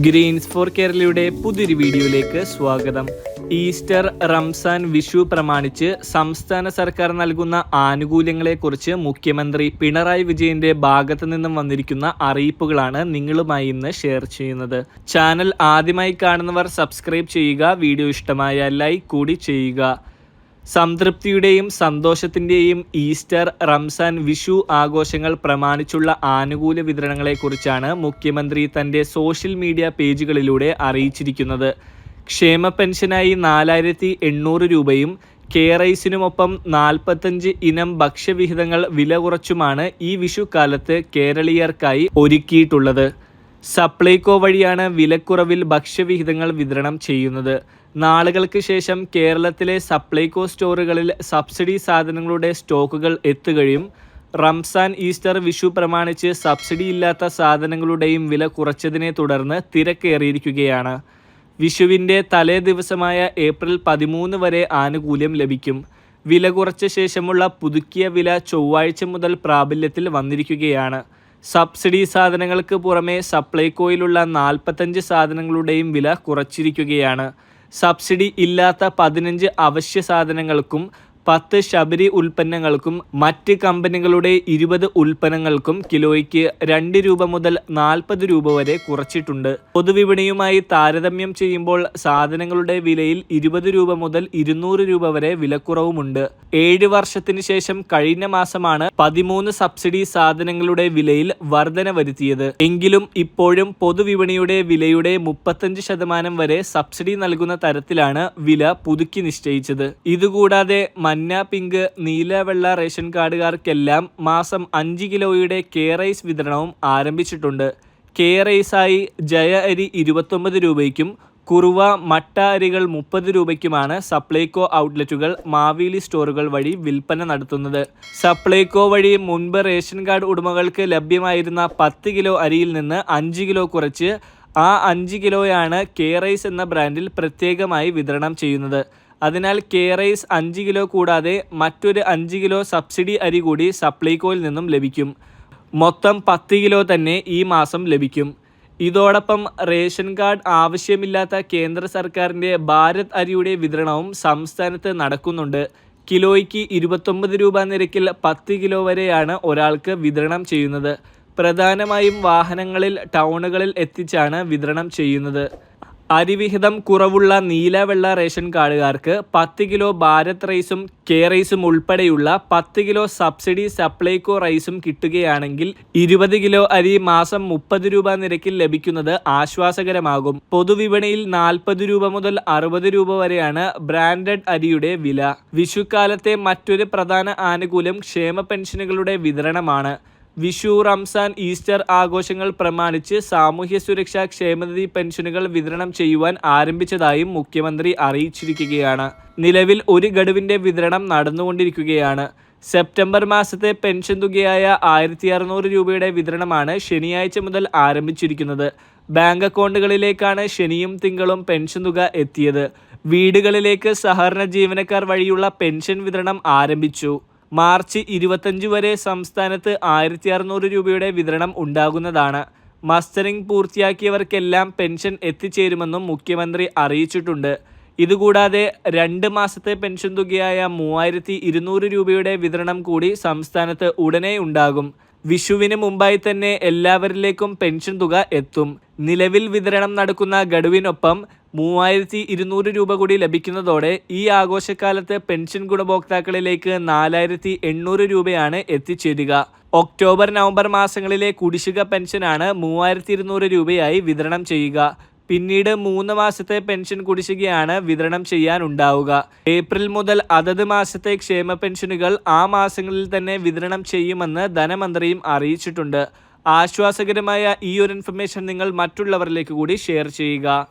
Green's four കേരളയുടെ പുതിയൊരു വീഡിയോയിലേക്ക് സ്വാഗതം. ഈസ്റ്റർ റംസാൻ വിഷു പ്രമാണിച്ച് സംസ്ഥാന സർക്കാർ നൽകുന്ന ആനുകൂല്യങ്ങളെക്കുറിച്ച് മുഖ്യമന്ത്രി പിണറായി വിജയന്റെ ഭാഗത്തു നിന്നും വന്നിരിക്കുന്ന അറിയിപ്പുകളാണ് നിങ്ങളുമായി ഇന്ന് ഷെയർ ചെയ്യുന്നത്. ചാനൽ ആദ്യമായി കാണുന്നവർ സബ്സ്ക്രൈബ് ചെയ്യുക വീഡിയോ ഇഷ്ടമായ ലൈക്ക് കൂടി ചെയ്യുക. സംതൃപ്തിയുടെയും സന്തോഷത്തിന്റെയും ഈസ്റ്റർ റംസാൻ വിഷു ആഘോഷങ്ങൾ പ്രമാണിച്ചുള്ള ആനുകൂല വിതരണങ്ങളെക്കുറിച്ചാണ് മുഖ്യമന്ത്രി തന്റെ സോഷ്യൽ മീഡിയ പേജുകളിലൂടെ അറിയിച്ചിരിക്കുന്നത്. ക്ഷേമ പെൻഷനായി നാലായിരത്തി എണ്ണൂറ് രൂപയും കെയറൈസിനുമൊപ്പം നാൽപ്പത്തഞ്ച് ഇനം ഭക്ഷ്യവിഹിതങ്ങൾ വില കുറച്ചുമാണ് ഈ വിഷുക്കാലത്ത് കേരളീയർക്കായി ഒരുക്കിയിട്ടുള്ളത്. സപ്ലൈകോ വഴിയാണ് വിലക്കുറവിൽ ഭക്ഷ്യവിഹിതങ്ങൾ വിതരണം ചെയ്യുന്നത്. നാളുകൾക്ക് ശേഷം കേരളത്തിലെ സപ്ലൈകോ സ്റ്റോറുകളിൽ സബ്സിഡി സാധനങ്ങളുടെ സ്റ്റോക്കുകൾ എത്തുകയും റംസാൻ ഈസ്റ്റർ വിഷു പ്രമാണിച്ച് സബ്സിഡി ഇല്ലാത്ത സാധനങ്ങളുടെയും വില കുറച്ചതിനെ തുടർന്ന് തിരക്കേറിയിരിക്കുകയാണ്. വിഷുവിന്റെ തലേ ദിവസമായ ഏപ്രിൽ പതിമൂന്ന് വരെ ആനുകൂല്യം ലഭിക്കും. വില കുറച്ച ശേഷമുള്ള പുതുക്കിയ വില ചൊവ്വാഴ്ച മുതൽ പ്രാബല്യത്തിൽ വന്നിരിക്കുകയാണ്. സബ്സിഡി സാധനങ്ങൾക്ക് പുറമെ സപ്ലൈകോയിലുള്ള നാൽപ്പത്തഞ്ച് സാധനങ്ങളുടെയും വില കുറച്ചിരിക്കുകയാണ്. സബ്സിഡി ഇല്ലാത്ത പതിനഞ്ച് അവശ്യ സാധനങ്ങൾക്കും പത്ത് ശബരി ഉൽപ്പന്നങ്ങൾക്കും മറ്റ് കമ്പനികളുടെ ഇരുപത് ഉൽപ്പന്നങ്ങൾക്കും കിലോയ്ക്ക് രണ്ട് രൂപ മുതൽ നാൽപ്പത് രൂപ വരെ കുറച്ചിട്ടുണ്ട്. പൊതുവിപണിയുമായി താരതമ്യം ചെയ്യുമ്പോൾ സാധനങ്ങളുടെ വിലയിൽ ഇരുപത് രൂപ മുതൽ ഇരുന്നൂറ് രൂപ വരെ വിലക്കുറവുമുണ്ട്. ഏഴ് വർഷത്തിന് ശേഷം കഴിഞ്ഞ മാസമാണ് പതിമൂന്ന് സബ്സിഡി സാധനങ്ങളുടെ വിലയിൽ വർധന വരുത്തിയത്. എങ്കിലും ഇപ്പോഴും പൊതുവിപണിയുടെ വിലയുടെ മുപ്പത്തഞ്ച് ശതമാനം വരെ സബ്സിഡി നൽകുന്ന തരത്തിലാണ് വില പുതുക്കി നിശ്ചയിച്ചത്. ഇതുകൂടാതെ മഞ്ഞ പിങ്ക് നീല വെള്ള റേഷൻ കാർഡുകാർക്കെല്ലാം മാസം അഞ്ച് കിലോയുടെ കെ റൈസ് വിതരണവും ആരംഭിച്ചിട്ടുണ്ട്. കെ റൈസായി ജയ അരി ഇരുപത്തൊമ്പത് രൂപയ്ക്കും കുറുവ മട്ട അരികൾ മുപ്പത് രൂപയ്ക്കുമാണ് സപ്ലൈകോ ഔട്ട്ലെറ്റുകൾ മാവേലി സ്റ്റോറുകൾ വഴി വിൽപ്പന നടത്തുന്നത്. സപ്ലൈകോ വഴി മുൻപ് റേഷൻ കാർഡ് ഉടമകൾക്ക് ലഭ്യമായിരുന്ന പത്ത് കിലോ അരിയിൽ നിന്ന് അഞ്ച് കിലോ കുറച്ച് ആ അഞ്ച് കിലോയാണ് കെ റൈസ് എന്ന ബ്രാൻഡിൽ പ്രത്യേകമായി വിതരണം ചെയ്യുന്നത്. അതിനാൽ കെ റൈസ് അഞ്ച് കിലോ കൂടാതെ മറ്റൊരു അഞ്ച് കിലോ സബ്സിഡി അരി കൂടി സപ്ലൈകോയിൽ നിന്നും ലഭിക്കും. മൊത്തം പത്ത് കിലോ തന്നെ ഈ മാസം ലഭിക്കും. ഇതോടൊപ്പം റേഷൻ കാർഡ് ആവശ്യമില്ലാത്ത കേന്ദ്ര സർക്കാരിന്റെ ഭാരത് അരിയുടെ വിതരണവും സംസ്ഥാനത്ത് നടക്കുന്നുണ്ട്. കിലോയ്ക്ക് ഇരുപത്തൊമ്പത് രൂപ നിരക്കിൽ പത്ത് കിലോ വരെയാണ് ഒരാൾക്ക് വിതരണം ചെയ്യുന്നത്. പ്രധാനമായും വാഹനങ്ങളിൽ ടൗണുകളിൽ എത്തിച്ചാണ് വിതരണം ചെയ്യുന്നത്. അരിവിഹിതം കുറവുള്ള നീലവെള്ള റേഷൻ കാർഡുകാർക്ക് പത്ത് കിലോ ഭാരത് റൈസും കെ റൈസും ഉൾപ്പെടെയുള്ള പത്ത് കിലോ സബ്സിഡി സപ്ലൈകോ റൈസും കിട്ടുകയാണെങ്കിൽ ഇരുപത് കിലോ അരി മാസം മുപ്പത് രൂപ നിരക്കിൽ ലഭിക്കുന്നത് ആശ്വാസകരമാകും. പൊതുവിപണിയിൽ നാൽപ്പത് രൂപ മുതൽ അറുപത് രൂപ വരെയാണ് ബ്രാൻഡഡ് അരിയുടെ വില. വിഷുക്കാലത്തെ മറ്റൊരു പ്രധാന ആനുകൂല്യം ക്ഷേമ പെൻഷനുകളുടെ വിതരണമാണ്. വിഷു റംസാൻ ഈസ്റ്റർ ആഘോഷങ്ങൾ പ്രമാണിച്ച് സാമൂഹ്യ സുരക്ഷാ ക്ഷേമനിധി പെൻഷനുകൾ വിതരണം ചെയ്യുവാൻ ആരംഭിച്ചതായും മുഖ്യമന്ത്രി അറിയിച്ചിരിക്കുകയാണ്. നിലവിൽ ഒരു ഗഡുവിന്റെ വിതരണം നടന്നുകൊണ്ടിരിക്കുകയാണ്. സെപ്റ്റംബർ മാസത്തെ പെൻഷൻ തുകയായ ആയിരത്തി അറുന്നൂറ് രൂപയുടെ വിതരണമാണ് ശനിയാഴ്ച മുതൽ ആരംഭിച്ചിരിക്കുന്നത്. ബാങ്ക് അക്കൗണ്ടുകളിലേക്കാണ് ശനിയും തിങ്കളും പെൻഷൻ തുക എത്തിയത്. വീടുകളിലേക്ക് സഹകരണ ജീവനക്കാർ വഴിയുള്ള പെൻഷൻ വിതരണം ആരംഭിച്ചു. മാർച്ച് ഇരുപത്തഞ്ച് വരെ സംസ്ഥാനത്ത് ആയിരത്തി അറുന്നൂറ് രൂപയുടെ വിതരണം ഉണ്ടാകുന്നതാണ്. മസ്റ്ററിംഗ് പൂർത്തിയാക്കിയവർക്കെല്ലാം പെൻഷൻ എത്തിച്ചേരുമെന്നും മുഖ്യമന്ത്രി അറിയിച്ചിട്ടുണ്ട്. ഇതുകൂടാതെ രണ്ട് മാസത്തെ പെൻഷൻ തുകയായ മൂവായിരത്തി ഇരുന്നൂറ് രൂപയുടെ വിതരണം കൂടി സംസ്ഥാനത്ത് ഉടനെ ഉണ്ടാകും. വിഷുവിന് മുമ്പായി തന്നെ എല്ലാവരിലേക്കും പെൻഷൻ തുക എത്തും. നിലവിൽ വിതരണം നടക്കുന്ന ഗഡുവിനൊപ്പം മൂവായിരത്തി ഇരുന്നൂറ് രൂപ കൂടി ലഭിക്കുന്നതോടെ ഈ ആഘോഷക്കാലത്ത് പെൻഷൻ ഗുണഭോക്താക്കളിലേക്ക് നാലായിരത്തി എണ്ണൂറ് രൂപയാണ് എത്തിച്ചേരുക. ഒക്ടോബർ നവംബർ മാസങ്ങളിലെ കുടിശ്ശിക പെൻഷനാണ് മൂവായിരത്തി ഇരുന്നൂറ് രൂപയായി വിതരണം ചെയ്യുക. പിന്നീട് മൂന്ന് മാസത്തെ പെൻഷൻ കുടിശ്ശികയാണ് വിതരണം ചെയ്യാനുണ്ടാവുക. ഏപ്രിൽ മുതൽ അതത് മാസത്തെ ക്ഷേമ പെൻഷനുകൾ ആ മാസങ്ങളിൽ തന്നെ വിതരണം ചെയ്യുമെന്ന് ധനമന്ത്രിയും അറിയിച്ചിട്ടുണ്ട്. ആശ്വാസകരമായ ഈ ഒരു ഇൻഫർമേഷൻ നിങ്ങൾ മറ്റുള്ളവരിലേക്ക് കൂടി ഷെയർ ചെയ്യുക.